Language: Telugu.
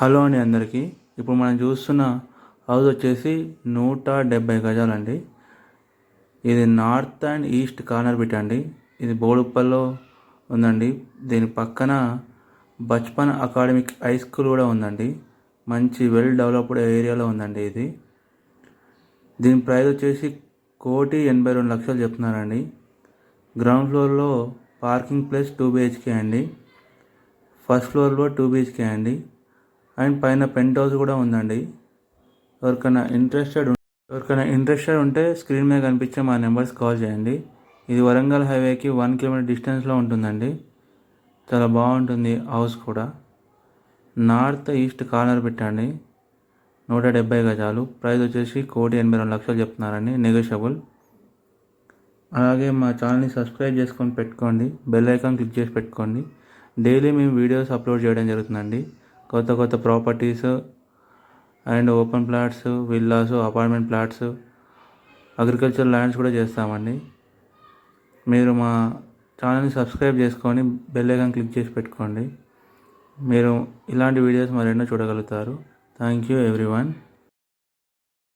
హలో అండి అందరికీ. ఇప్పుడు మనం చూస్తున్న హౌస్ వచ్చేసి నూట డెబ్బై గజాలండి ఇది north and east corner bit అండి. ఇది బోడుప్పల్లో ఉందండి. దీని పక్కన బచ్పన్ అకాడమిక్ హై స్కూల్ కూడా ఉందండి. మంచి వెల్ డెవలప్డ్ ఏరియాలో ఉందండి ఇది. దీని ప్రైస్ వచ్చేసి కోటి ఎనభై రెండు లక్షలు చెప్తున్నారండి. గ్రౌండ్ ఫ్లోర్లో పార్కింగ్ ప్లేస్ టూ బిహెచ్కే అండి. ఫస్ట్ ఫ్లోర్లో టూ బిహెచ్కే అండి. అండ్ పైన పెంట్ హౌస్ కూడా ఉందండి. ఎవరికైనా ఇంట్రెస్టెడ్ ఎవరికైనా ఇంట్రెస్టెడ్ ఉంటే స్క్రీన్ మీద కనిపించే మా నెంబర్స్ కాల్ చేయండి. ఇది వరంగల్ హైవేకి వన్ కిలోమీటర్ డిస్టెన్స్లో ఉంటుందండి. చాలా బాగుంటుంది హౌస్ కూడా. నార్త్ ఈస్ట్ కార్నర్ పెట్టండి. నూట డెబ్బై గజాలు. ప్రైస్ వచ్చేసి కోటి ఎనభై రెండు లక్షలు చెప్తున్నారండి. నెగోషియబుల్. అలాగే మా ఛానల్ని సబ్స్క్రైబ్ చేసుకొని పెట్టుకోండి. బెల్ ఐకాన్ క్లిక్ చేసి పెట్టుకోండి. డైలీ మేము వీడియోస్ అప్లోడ్ చేయడం జరుగుతుందండి. కొత్త కొత్త properties and open plots villas apartment plots agriculture lands కూడా చేస్తామండి. మీరు మా ఛానల్ని సబ్స్క్రైబ్ చేసుకొని బెల్ ఐకాన్ క్లిక్ చేసి పెట్టుకోండి. మీరు ఇలాంటి వీడియోస్ మరెన్నో చూడగలుగుతారు. Thank you everyone.